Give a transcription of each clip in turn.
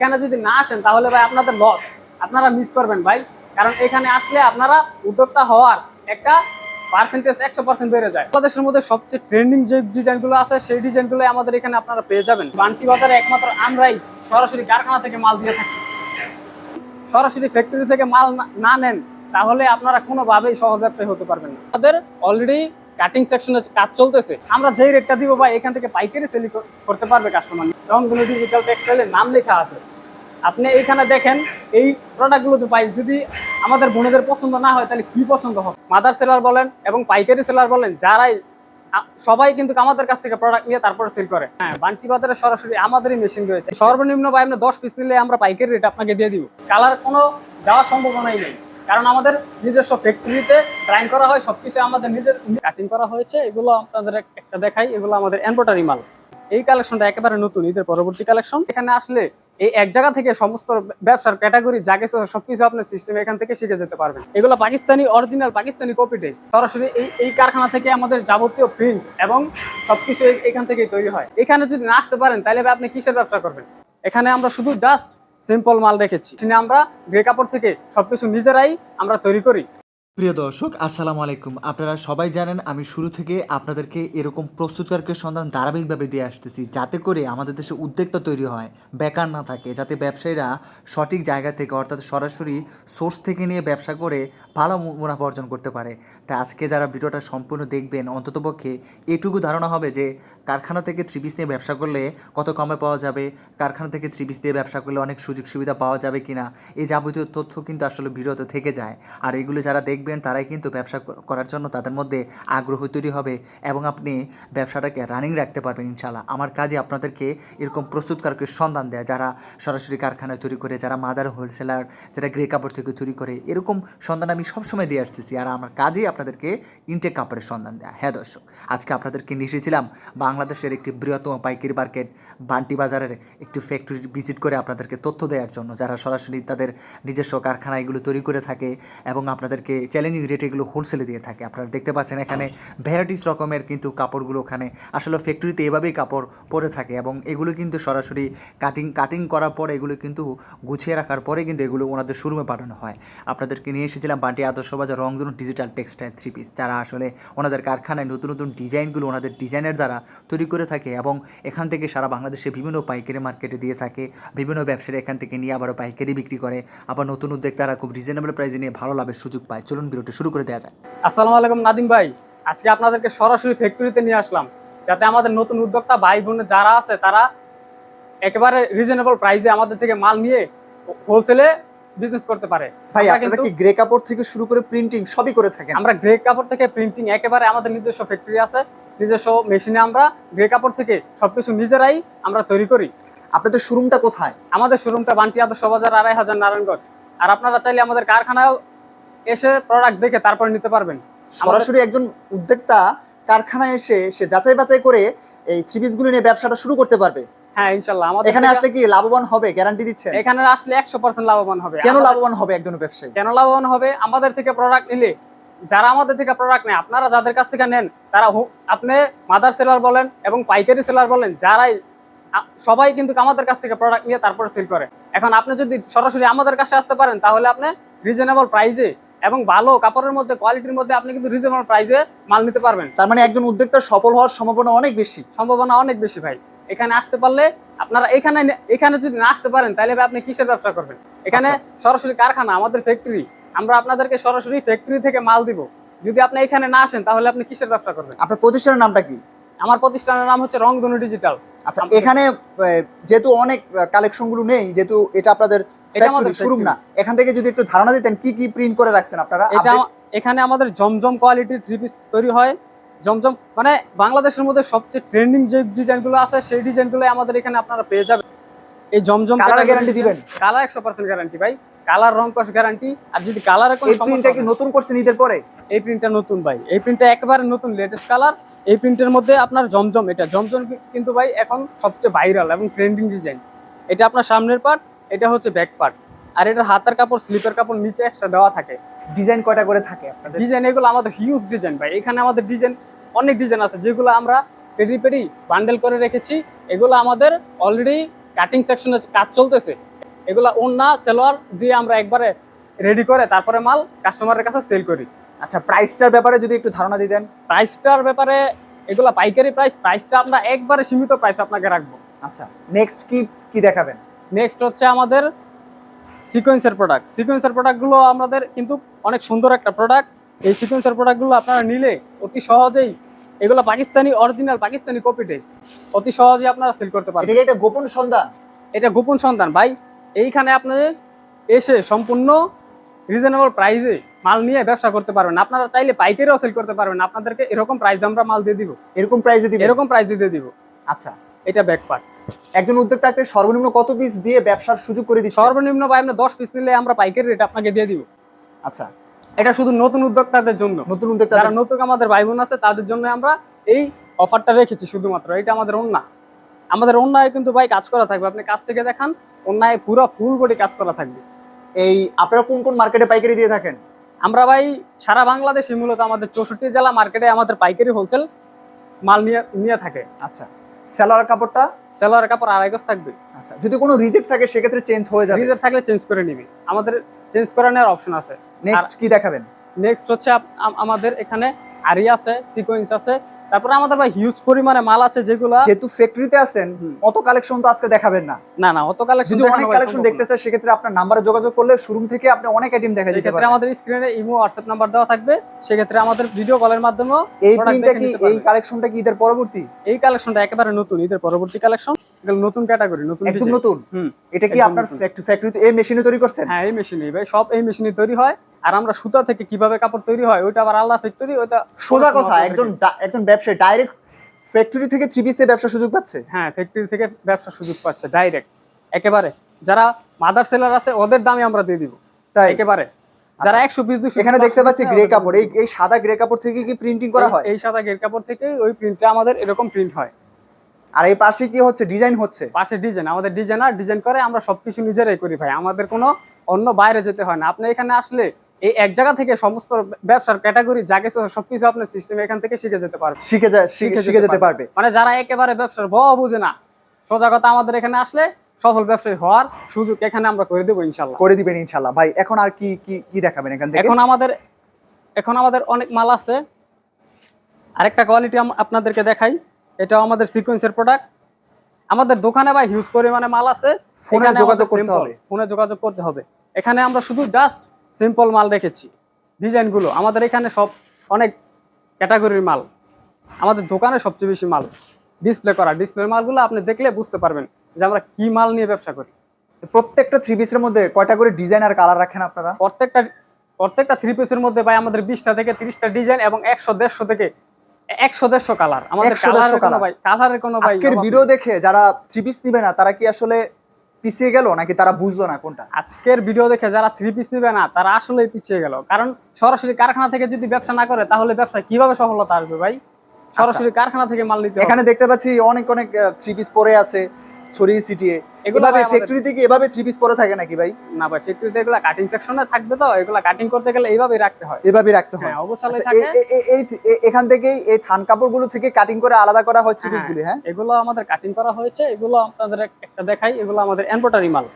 এখানে যদি না আসেন, তাহলে ভাই আপনাদের লস আপনারা মিস করবেন ভাই। কারণ এখানে আসলে আপনারা উদ্যোক্তা হওয়ার একটা পার্সেন্টেজ একশো পার্সেন্ট বেড়ে যায়। বাংলাদেশের মধ্যে সবচেয়ে ট্রেন্ডিং যে ডিজাইনগুলো আছে, সেই ডিজাইনগুলো আমাদের এখানে আপনারা পেয়ে যাবেন। বান্টি বাজারে একমাত্র আমরাই সরাসরি কারখানা থেকে মাল দিয়ে থাকি। সরাসরি ফ্যাক্টরি থেকে মাল না- নেন, তাহলে আপনারা কোনোভাবেই শহর ব্যবসায়ী হতে পারবেন না। আমাদের অলরেডি কাটিং সেকশনে কাজ চলতেছে। আমরা যেই রেটটা দিব ভাই, এখান থেকে পাইকারি সেল করতে পারবে কাস্টমার রংধনু ডিজিটাল টেক্সটাইলের নাম লেখা আছে। আপনি এইখানে দেখেন, এই প্রোডাক্টগুলো যে পাই যদি আমাদের বোনেদের পছন্দ না হয়, তাহলে কি পছন্দ হবে? মাদার সেলার বলেন এবং পাইকারি সেলার বলেন, যারাই সবাই কিন্তু আমাদের কাছ থেকে প্রোডাক্ট নিয়ে তারপরে সেল করে। হ্যাঁ বান্টি বাজারে সরাসরি আমাদেরই মেশিন রয়েছে। সর্বনিম্ন ভাই আপনি দশ পিস নিলে আমরা পাইকারি রেট আপনাকে দিয়ে দিব। কালার কোনো যাওয়ার সম্ভাবনাই নেই। কারণ আমাদের নিজস্ব ফ্যাক্টরিতে ড্রাইং করা হয়, সবকিছু আমাদের নিজের কাটিং করা হয়েছে, এগুলো আপনাদের একটা দেখাই, এগুলো আমাদের এমব্রয়ডারি মাল। এই কালেকশনটা একেবারে নতুন, ঈদের পরবর্তী কালেকশন এখানে আসলে এই এক জায়গা থেকে সমস্ত ব্যবসার ক্যাটাগরি যা কিছু সবকিছু আপনার সিস্টেম এখান থেকে শিখে যেতে পারবেন। এগুলো পাকিস্তানি অরিজিনাল পাকিস্তানি কপি টেক্স সরাসরি এই এই কারখানা থেকে আমাদের যাবতীয় প্রিন্ট এবং সবকিছু এখান থেকেই তৈরি হয়। এখানে যদি না আসতে পারেন, তাহলে আপনি কিসের ব্যবসা করবেন? এখানে আমরা শুধু জাস্ট সিম্পল মাল রেখেছি। আমরা গ্রে কাপড় থেকে সবকিছু নিজেরাই আমরা তৈরি করি। প্রিয় দর্শক, আসসালামু আলাইকুম। আপনারা সবাই জানেন, আমি শুরু থেকে আপনাদেরকে এরকম প্রস্তুতকারকের সন্ধান ধারাবাহিকভাবে দিয়ে আসতেছি, যাতে করে আমাদের দেশে উদ্যোক্তা তৈরি হয়, বেকার না থাকে, যাতে ব্যবসায়ীরা সঠিক জায়গা থেকে, অর্থাৎ সরাসরি সোর্স থেকে নিয়ে ব্যবসা করে ভালো মুনাফা অর্জন করতে পারে। তাই আজকে যারা ভিডিওটা সম্পূর্ণ দেখবেন, অন্ততপক্ষে এটুকু ধারণা হবে যে, কারখানা থেকে থ্রি পিস নিয়ে ব্যবসা করলে কত কমে পাওয়া যাবে, কারখানা থেকে থ্রি পিস দিয়ে ব্যবসা করলে অনেক সুযোগ সুবিধা পাওয়া যাবে কিনা, এই যাবতীয় তথ্য কিন্তু আসলে ভিডিওতে থেকে যায়। আর এগুলো যারা দেখবেন তারাই কিন্তু ব্যবসা করার জন্য তাদের মধ্যে আগ্রহ তৈরি হবে এবং আপনি ব্যবসাটাকে রানিং রাখতে পারবেন ইনশাল্লাহ আমার কাজে আপনাদেরকে এরকম প্রস্তুতকারকের সন্ধান দেয়, যারা সরাসরি কারখানায় তৈরি করে, যারা মাদার হোলসেলার, যারা গ্রে কাপড় থেকে তৈরি করে, এরকম সন্ধান আমি সবসময় দিয়ে আসতেছি। আর আমার কাজেই আপনাদেরকে ইনটেক কাপড়ের সন্ধান দেয়। হ্যাঁ দর্শক, আজকে আপনাদেরকে নিয়ে এসেছিলাম বাংলাদেশের একটি বৃহত্তম পাইকারি মার্কেট, বান্টি বাজারের একটি ফ্যাক্টরি ভিজিট করে আপনাদেরকে তথ্য দেওয়ার জন্য, যারা সরাসরি তাদের নিজস্ব কারখানা এগুলো তৈরি করে থাকে এবং আপনাদেরকে চ্যালেঞ্জিং রেটে এগুলো হোলসেলে দিয়ে থাকে। আপনারা দেখতে পাচ্ছেন এখানে ভ্যারাইটিস রকমের কিন্তু কাপড়গুলো ওখানে আসলে ফ্যাক্টরিতে এভাবেই কাপড় পরে থাকে এবং এগুলো কিন্তু সরাসরি কাটিং কাটিং করার পর এগুলো কিন্তু গুছিয়ে রাখার পরে কিন্তু এগুলো ওনাদের শোরুমে পাঠানো হয়। আপনাদেরকে নিয়ে এসেছিলাম বাটি আদর্শ বাজার রংধনু ডিজিটাল টেক্সটাইল থ্রি পিস যারা আসলে ওনাদের কারখানায় নতুন নতুন ডিজাইনগুলো ওনাদের ডিজাইনের দ্বারা তৈরি করে থাকে এবং এখান থেকে সারা বাংলাদেশে বিভিন্ন পাইকারি মার্কেটে দিয়ে থাকে, বিভিন্ন ব্যবসায়ী এখান থেকে নিয়ে আবারও পাইকারি বিক্রি করে। আবার নতুন উদ্যোগ তারা খুব রিজনেবল প্রাইসে নিয়ে ভালো লাভের সুযোগ পায়। চলুন ভিডিওটি শুরু করে দেওয়া যায়। আসসালামু আলাইকুম নাদিম ভাই আজকে আপনাদেরকে সরাসরি ফ্যাক্টরিতে নিয়ে আসলাম যাতে আমাদের নতুন উদ্যোক্তা ভাই বোন যারা আছে তারা একেবারে রিজনেবল প্রাইসে আমাদের থেকে মাল নিয়ে হোলসেলে বিজনেস করতে পারে। ভাই আপনারা কি গ্রে কাপড় থেকে শুরু করে প্রিন্টিং সবই করে থাকেন? আমরা গ্রে কাপড় থেকে প্রিন্টিং একেবারে আমাদের নিজস্ব ফ্যাক্টরি আছে নিজস্ব মেশিনে আমরা গ্রে কাপড় থেকে সবকিছু নিজেরাই আমরা তৈরি করি। আপনাদের শোরুমটা কোথায়? আমাদের শোরুমটা বান্টি আদর্শ বাজার আড়াই হাজার নারায়ণগঞ্জ। আর আপনারা চাইলে আমাদের কারখানায় এসে প্রোডাক্ট দেখে তারপরে নিতে পারবেন। সরাসরি একজন উদ্যোক্তা কারখানায় এসে সে যাচাই বাছাই করে এই থ্রি পিসগুলো নিয়ে ব্যবসাটা শুরু করতে পারবে। হ্যাঁ ইনশাল্লাহ। আমাদের এখানে আসলে কি লাভবান হবে? গ্যারান্টি দিচ্ছেন? এখানে আসলে একশো পার্সেন্ট লাভবান হবে। কেন লাভবান হবে একজন ব্যবসায়ী? কেন লাভবান হবে? আমাদের থেকে প্রোডাক্ট নিলে যারা আমাদের থেকে প্রোডাক্ট নেয় আপনারা যাদের কাছ থেকে নেন তারা আপনি মাদার সেলার বলেন এবং পাইকারি সেলার বলেন যারাই সবাই কিন্তু আমাদের কাছ থেকে প্রোডাক্ট নিয়ে তারপরে সেল করে। এখন আপনি যদি সরাসরি আমাদের কাছে আসতে পারেন তাহলে আপনি রিজনেবল প্রাইসে এবং ভালো কাপড়ের মধ্যে কোয়ালিটির মধ্যে আপনি কিন্তু রিজনেবল প্রাইসে মাল নিতে পারবেন। তার মানে একজন উদ্যোক্তা সফল হওয়ার সম্ভাবনা অনেক বেশি। সম্ভাবনা অনেক বেশি ভাই। এখানে আসতে পারলে আপনারা এখানে এখানে যদি না আসতে পারেন তাহলে ভাই আপনি কিসের ব্যবসা করবেন? এখানে সরাসরি কারখানা আমাদের ফ্যাক্টরি আমরা আপনাদেরকে সরাসরি ফ্যাক্টরি থেকে মাল দিব। যদি আপনি এখানে না আসেন তাহলে আপনি কিসের ব্যবসা করবেন? আপনার প্রতিষ্ঠানের নামটা কি? আমার প্রতিষ্ঠানের নাম হচ্ছে রংধনু ডিজিটাল আচ্ছা এখানে যেহেতু অনেক কালেকশনগুলো নেই যেহেতু এটা আপনাদের শোরুম। না। এখান থেকে যদি একটু ধারণা দিতেন কি কি প্রিন্ট করে রাখছেন আপনারা? এটা এখানে আমাদের জমজম কোয়ালিটির থ্রি পিস তৈরি হয়। জমজম মানে বাংলাদেশের মধ্যে সবচেয়ে ট্রেন্ডিং যে ডিজাইনগুলো আছে সেই ডিজাইনগুলো আমাদের এখানে আপনারা পেয়ে যাবেন। এই জমজম guarantee দিবেন? কালার একশো পার্সেন্ট গ্যারান্টি ভাই। কালার রং কস গ্যারান্টি আর যদি কালারে কোনো এই প্রিন্টটা কি নতুন করছেন ঈদের পরে? এই প্রিন্টটা নতুন ভাই। এই প্রিন্টটা একেবারে নতুন লেটেস্ট কালার এই প্রিন্টের মধ্যে আপনার জমজম এটা। জমজম কিন্তু ভাই এখন সবচেয়ে ভাইরাল এবং ট্রেন্ডিং ডিজাইন এটা আপনার সামনের পার্ট এটা হচ্ছে ব্যাক পার্ট আর এটা হাতের কাপড় স্লিপের কাপড় নিচে এক্সট্রা দেওয়া থাকে। ডিজাইন কয়টা করে থাকে আপনাদের? ডিজাইন এগুলো আমাদের হিউজ ডিজাইন ভাই। এখানে আমাদের ডিজাইন অনেক ডিজাইন আছে। যেগুলো আমরা পেডি পেডি বান্ডেল করে রেখেছি এগুলো আমাদের অলরেডি কাটিং সেকশনে কাজ চলতেছে। এগুলা ওন্না সেলোয়ার দিয়ে আমরা একবারে রেডি করে তারপরে মাল কাস্টমারের কাছে সেল করি। আচ্ছা প্রাইসটার ব্যাপারে যদি একটু ধারণা দিতেন। প্রাইসটার ব্যাপারে এগুলো পাইকারি প্রাইস প্রাইসটা আমরা একবারে সীমিত প্রাইস আপনাকে রাখব। আচ্ছা নেক্সট কি কি দেখাবেন? নেক্সট হচ্ছে আমাদের সিকোয়েন্সের প্রোডাক্ট সিকোয়েন্সের প্রোডাক্টগুলো আমাদের কিন্তু অনেক সুন্দর একটা প্রোডাক্ট এই সিকোয়েন্সের প্রোডাক্টগুলো আপনারা নিলে অতি সহজেই এগুলো পাকিস্তানি অরিজিনাল পাকিস্তানি কপি টেক্স অতি সহজেই আপনারা সেল করতে এটা পারবেন। কি একটা গোপন সন্ধান। এটা গোপন সন্ধান। ভাই এইখানে আপনি এসে সম্পূর্ণ রিজনেবল প্রাইসে মাল নিয়ে ব্যবসা করতে পারবেন। আপনারা চাইলে পাইকারিও সেল করতে পারবেন। আপনাদেরকে এরকম প্রাইস আমরা মাল দিয়ে দিব। এরকম প্রাইসে দিব এরকম প্রাইসে দিয়ে দিব। আচ্ছা। এটা ব্যাক পার্ট একজন উদ্যোক্তাকে সর্বনিম্ন কত পিস দিয়ে ব্যবসার সুযোগ করে দিচ্ছে? সর্বনিম্ন ভাই আপনি দশ পিস নিলে আমরা পাইকারি রেট আপনাকে দিয়ে দিব। আচ্ছা। এটা শুধু নতুন উদ্যোক্তাদের জন্য। নতুন উদ্যোক্তা যারা নতুন আমাদের ভাই বোন আছে তাদের জন্য আমরা এই অফারটা রেখেছি শুধুমাত্র। এটা আমাদের অন্যা আমাদের অন্যায় কিন্তু ভাই কাজ করা থাকবে। আপনি কাজ থেকে দেখান অন্যায় পুরো ফুল বডি কাজ করা থাকবে। এই আপনারা কোন কোন মার্কেটে পাইকারি দিয়ে থাকেন? আমরা ভাই সারা বাংলাদেশে মূলত আমাদের চৌষট্টি জেলা মার্কেটে আমাদের পাইকারি হোলসেল মাল নিয়ে নিয়ে থাকে। আচ্ছা। সেলার কাপড়টা সেলোয়ার কাপড় আড়াই গজ থাকবে। আচ্ছা যদি কোনো রিজেক্ট থাকে সেক্ষেত্রে চেঞ্জ হয়ে যাবে। রিজেক্ট থাকলে চেঞ্জ করে নিবি। আমাদের চেঞ্জ করে নেওয়ার অপশন আছে। নেক্সট কি দেখাবেন? নেক্সট হচ্ছে আমাদের এখানে আরি আছে সিকোয়েন্স আছে তারপরে আমাদের ভাই হিউজ পরিমাণে মাল আছে যেগুলা যেহেতু ফ্যাক্টরিতে আছেন অত কালেকশন তো আজকে দেখাবেন না। না না অত কালেকশন যদি অনেক কালেকশন দেখতে চান সেক্ষেত্রে আপনার নাম্বারে যোগাযোগ করলে শোরুম থেকে আপনি অনেক আইটেম দেখা যেতে পারে আমাদের স্ক্রিনে ইমো হোয়াটসঅ্যাপ নাম্বার দেওয়া থাকবে। সেক্ষেত্রে আমাদের ভিডিও কলের মাধ্যমে এই প্রিন্টটা কি এই কালেকশনটা কি ঈদের পরবর্তী? এই কালেকশনটা একেবারে নতুন ঈদের পরবর্তী কালেকশন নতুন ক্যাটাগরি নতুন একদম নতুন? হুম এটা কি আপনার নতুন। ফ্যাক্টরিতে এই মেশিনে তৈরি করছেন? হ্যাঁ এই মেশিনই ভাই সব এই মেশিনে তৈরি হয়। আর আমরা সুতা থেকে কীভাবে কাপড় তৈরি হয় ওইটা আবার আলাদা ফ্যাক্টরি ওইটা সোজা কথা একজন একজন ব্যবসায়ী ডাইরেক্ট ফ্যাক্টরি থেকে থ্রি পিসে ব্যবসা সুযোগ পাচ্ছে? হ্যাঁ ফ্যাক্টরি থেকে ব্যবসা সুযোগ পাচ্ছে ডাইরেক্ট একেবারে যারা মাদার সেলার আছে ওদের দামে আমরা দিয়ে দিব। তাই? একেবারে। যারা একশো পিস দুশো এখানে দেখতে পাচ্ছি গ্রে কাপড়। এই এই সাদা গ্রে কাপড় থেকে কি প্রিন্টিং করা হয়? এই সাদা গ্রে কাপড় থেকে ওই প্রিন্টটা আমাদের এরকম প্রিন্ট হয়। আর এই পাশে কি হচ্ছে? ডিজাইন হচ্ছে? পাশে ডিজাইন আমাদের ডিজাইনার ডিজাইন করে আমরা সবকিছু নিজেরাই করি ভাই। আমাদের কোনো অন্য বাইরে যেতে হয় না। আপনি এখানে আসলে এই এক জায়গা থেকে সমস্ত ব্যবসার ক্যাটাগরি যা কিছু সবকিছু আপনার সিস্টেম এখান থেকে শিখে যেতে পারবে শিখে যায় শিখে শিখে যেতে পারবে। মানে যারা একেবারে ব্যবসার ব বুঝে না সোজা কথা আমাদের এখানে আসলে সফল ব্যবসায়ী হওয়ার সুযোগ এখানে আমরা করে দেবো ইনশাল্লাহ। করে দিবেন ইনশাল্লাহ। ভাই এখন আর কি কি কি দেখাবেন এখান থেকে? এখন আমাদের এখন আমাদের অনেক মাল আছে। আরেকটা কোয়ালিটি আপনাদেরকে দেখাই। এটাও আমাদের সিকোয়েন্সের প্রোডাক্ট আমাদের দোকানে ভাই হিউজ পরিমাণে মাল আছে। ফোনে যোগাযোগ করতে হবে। ফোনে যোগাযোগ করতে হবে। এখানে আমরা শুধু জাস্ট সিম্পল মাল রেখেছি। ডিজাইনগুলো আমাদের এখানে সব অনেক ক্যাটাগরির মাল। আমাদের দোকানে সবচেয়ে বেশি মাল। ডিসপ্লে করা ডিসপ্লে মালগুলো আপনি দেখলে বুঝতে পারবেন যে আমরা কি মাল নিয়ে ব্যবসা করি। প্রত্যেকটা থ্রি পিসের মধ্যে কয়টা করে ডিজাইন আর কালার রাখেন আপনারা? প্রত্যেকটা প্রত্যেকটা থ্রি পিসের মধ্যে ভাই আমাদের বিশটা থেকে তিরিশটা ডিজাইন এবং একশো দেড়শো থেকে একশো দেড়শো কালার আমাদের 100 কালারের কোনো। ভাই কালারের কোনো ভাই ভিডিও দেখে যারা থ্রি পিস নিবে না তারা কি আসলে পিছিয়ে গেল নাকি তারা বুঝলো না কোনটা? আজকের ভিডিও দেখে যারা থ্রি পিস নেবে না তারা আসলে পিছিয়ে গেল। কারণ সরাসরি কারখানা থেকে যদি ব্যবসা না করে তাহলে ব্যবসা কীভাবে সফলতা আসবে ভাই? সরাসরি কারখানা থেকে মাল নিতে এখানে দেখতে পাচ্ছি অনেক অনেক থ্রি পিস পরে আছে। ছড়িয়ে ছিটিয়ে। এভাবে ফ্যাক্টরি থেকে এভাবে থ্রি পিস পরে থাকে নাকি ভাই? না ভাই ফ্যাক্টরিতে এগুলা কাটিং সেকশনে থাকবে তো এগুলা কাটিং করতে গেলে এইভাবেই রাখতে হয়। এভাবে রাখতে হয়। হ্যাঁ অবশ্যই আচ্ছা, থাকে। এই এখান থেকেই এই থান কাপড়গুলো থেকে কাটিং করে আলাদা করা হয় থ্রি হ্যাঁ। পিসগুলি হ্যাঁ? এগুলো আমাদের কাটিং করা হয়েছে এগুলো আপনাদের একটা দেখাই এগুলো আমাদের এনবোটারি মাল।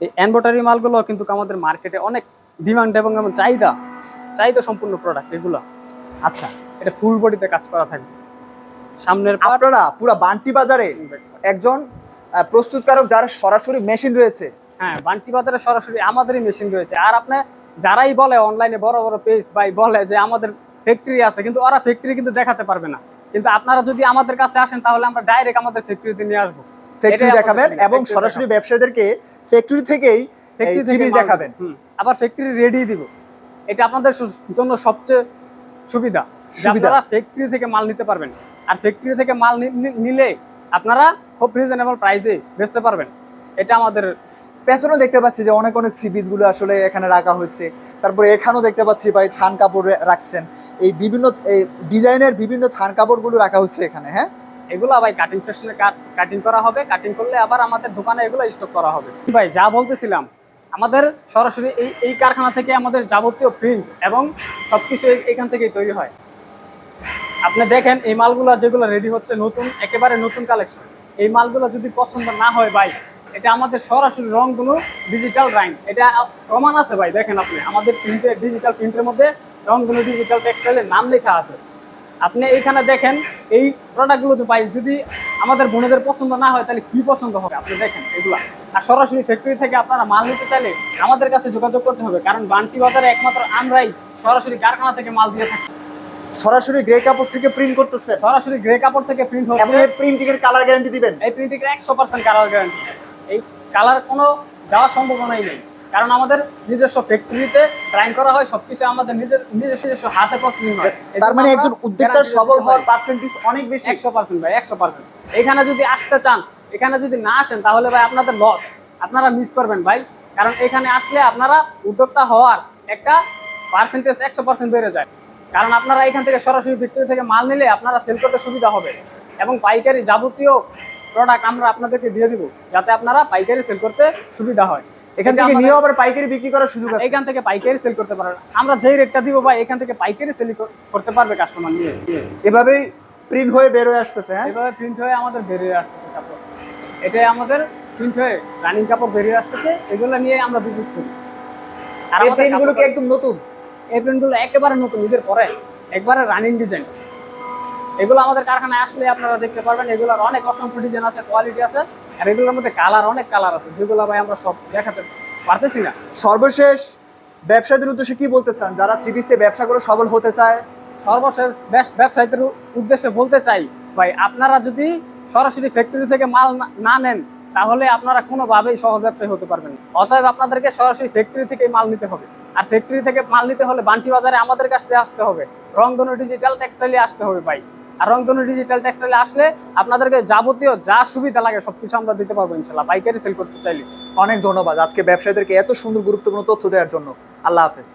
এই এনবোটারি মালগুলো কিন্তু আমাদের মার্কেটে অনেক ডিমান্ড এবং চাহিদা চাহিদা সম্পূর্ণ প্রোডাক্ট এগুলো। আচ্ছা। এটা ফুল বডিতে কাজ করা থাকবে। সামনের আপনারা পুরা বান্টি বাজারে একজন প্রস্তুতকারক যার সরাসরি মেশিন রয়েছে। হ্যাঁ বান্টি বাজারে সরাসরি আমাদেরই মেশিন রয়েছে। আর আপনি যারাই বলে অনলাইনে বড় বড় পেজ বাই বলে যে আমাদের ফ্যাক্টরি আছে কিন্তু ওরা ফ্যাক্টরি কিন্তু দেখাতে পারবে না। কিন্তু আপনারা যদি আমাদের কাছে আসেন তাহলে আমরা ডাইরেক্ট আমাদের ফ্যাক্টরিতে নিয়ে আসব। ফ্যাক্টরি দেখাবেন এবং সরাসরি ব্যবসায়ীদেরকে ফ্যাক্টরি থেকেই ফ্যাক্টরি দেখাবেন। আবার ফ্যাক্টরি রেডি দিব। এটা আপনাদের জন্য সবচেয়ে সুবিধা। আপনারা ফ্যাক্টরি থেকে মাল নিতে পারবেন আর ফ্যাক্টরি থেকে মাল নিলে আপনারা খুব রিজনেবল প্রাইসে বেচতে পারবেন। এটা আমাদের পেছনে দেখতে পাচ্ছি যে অনেক অনেক থ্রি পিসগুলো আসলে এখানে রাখা হয়েছে। তারপরে এখানেও দেখতে পাচ্ছি ভাই থান কাপড় রাখছেন। এই বিভিন্ন এই ডিজাইনের বিভিন্ন থান কাপড়গুলো রাখা হচ্ছে এখানে হ্যাঁ? এগুলো ভাই কাটিং সেকশনে কাটিং করা হবে। কাটিং করলে আবার আমাদের দোকানে এগুলো স্টক করা হবে। ভাই যা বলতেছিলাম আমাদের সরাসরি এই এই কারখানা থেকে আমাদের যাবতীয় প্রিন্ট এবং সবকিছু এখান থেকেই তৈরি হয়। আপনি দেখেন, এই মালগুলো যেগুলো রেডি হচ্ছে নতুন, একেবারে নতুন কালেকশন এই মালগুলো যদি পছন্দ না হয় ভাই, এটা আমাদের সরাসরি রংগুলো ডিজিটাল রাইন এটা প্রমাণ আছে ভাই, দেখেন আপনি। আমাদের প্রিন্টে ডিজিটাল প্রিন্টের মধ্যে রংগুলো ডিজিটাল টেক্সটাইলের নাম লেখা আছে। আপনি এইখানে দেখেন, এই প্রোডাক্টগুলো তো পাই যদি আমাদের বোনেদের পছন্দ না হয়, তাহলে কি পছন্দ হবে? আপনি দেখেন এগুলা। আর সরাসরি ফ্যাক্টরি থেকে আপনারা মাল নিতে চাইলে আমাদের কাছে যোগাযোগ করতে হবে, কারণ বান্টি বাজারে একমাত্র আমরাই সরাসরি কারখানা থেকে মাল দিয়ে থাকি। সরাসরি গ্রে কাপড় থেকে প্রিন্ট করতেছে। সরাসরি গ্রে কাপড় থেকে প্রিন্ট এবং হচ্ছে এই প্রিন্টিং এর কালার গ্যারান্টি দিবেন। এই প্রিন্টিংয়ের একশো পার্সেন্ট কালার গ্যারান্টি এই কালার কোনো যাওয়ার সম্ভাবনাই নেই। কারণ আমাদের নিজস্ব ফ্যাক্টরিতে ড্রাইং করা হয় সবকিছু আমাদের নিজের নিজস্ব নিজস্ব হাতে প্রসেসিং হয়। তার মানে একজন উদ্যোক্তার সবল হওয়ার পার্সেন্টেজ অনেক বেশি। একশো পার্সেন্ট ভাই একশো পার্সেন্ট এখানে যদি আসতে চান এখানে যদি না আসেন তাহলে ভাই আপনাদের লস আপনারা মিস করবেন ভাই। কারণ এখানে আসলে আপনারা উদ্যোক্তা হওয়ার একটা পার্সেন্টেজ একশো পার্সেন্ট বেড়ে যায়। কারণ আপনারা এখান থেকে সরাসরি ফ্যাক্টরি থেকে মাল নিলে আপনারা সেল করতে সুবিধা হবে। এবং পাইকারি যাবতীয় প্রোডাক্ট আমরা আপনাদেরকে দিয়ে দিব যাতে আপনারা পাইকারি সেল করতে সুবিধা হয়। এখান থেকে আমাদের- নিয়েও আবার পাইকারি বিক্রি করার সুযোগ আছে। এখান থেকে পাইকারি সেল করতে পারবেন আমরা যেই রেটটা দিব ভাই এখান থেকে পাইকারি সেল করতে পারবে কাস্টমার নিয়ে নিয়ে। এভাবেই প্রিন্ট হয়ে বের হয়ে আসতেছে হ্যাঁ? এভাবে প্রিন্ট হয়ে আমাদের বেরিয়ে আসতেছে কাপড়। এটাই আমাদের প্রিন্ট হয়ে রানিং কাপড় বেরিয়ে আসতেছে। এগুলো নিয়ে আমরা বিজনেস করি। আর এই আমাদের প্রিন্টগুলো কি একদম নতুন? এই প্রিন্টগুলো একেবারে নতুন ঈদের পরে। একবারে রানিং ডিজাইন এগুলো আমাদের কারখানায় আসলে আপনারা দেখতে পারবেন এগুলোর অনেক অসংখ্য ডিজাইন আছে কোয়ালিটি আছে আর এগুলোর মধ্যে কালার অনেক কালার আছে যেগুলো ভাই আমরা সব দেখাতে পারতেছি না। সর্বশেষ ব্যবসায়ীদের উদ্দেশ্যে কি বলতে চান? যারা থ্রি পিস ব্যবসা করে সবল হতে চায়? সর্বশেষ বেস্ট ব্যবসায়ীদের উদ্দেশ্যে বলতে চাই ভাই আপনারা যদি সরাসরি ফ্যাক্টরি থেকে মাল না- নেন তাহলে আপনারা কোনোভাবেই সহ ব্যবসায়ী হতে পারবেন। অতএব আপনাদেরকে সরাসরি ফ্যাক্টরি থেকে মাল নিতে হবে। আর ফ্যাক্টরি থেকে মাল নিতে হলে বান্টি বাজারে আমাদের কাছ থেকে আসতে হবে। রংধনু ডিজিটাল টেক্সটাইলে আসতে হবে ভাই। আর রংধনু ডিজিটাল টেক্সটাইলে আসলে আপনাদেরকে যাবতীয় যা সুবিধা লাগে সবকিছু আমরা দিতে পারব ইনশাল্লাহ পাইকারি সেল করতে চাইলে। অনেক ধন্যবাদ আজকে ব্যবসায়ীদেরকে এত সুন্দর গুরুত্বপূর্ণ তথ্য দেওয়ার জন্য। আল্লাহ হাফেজ।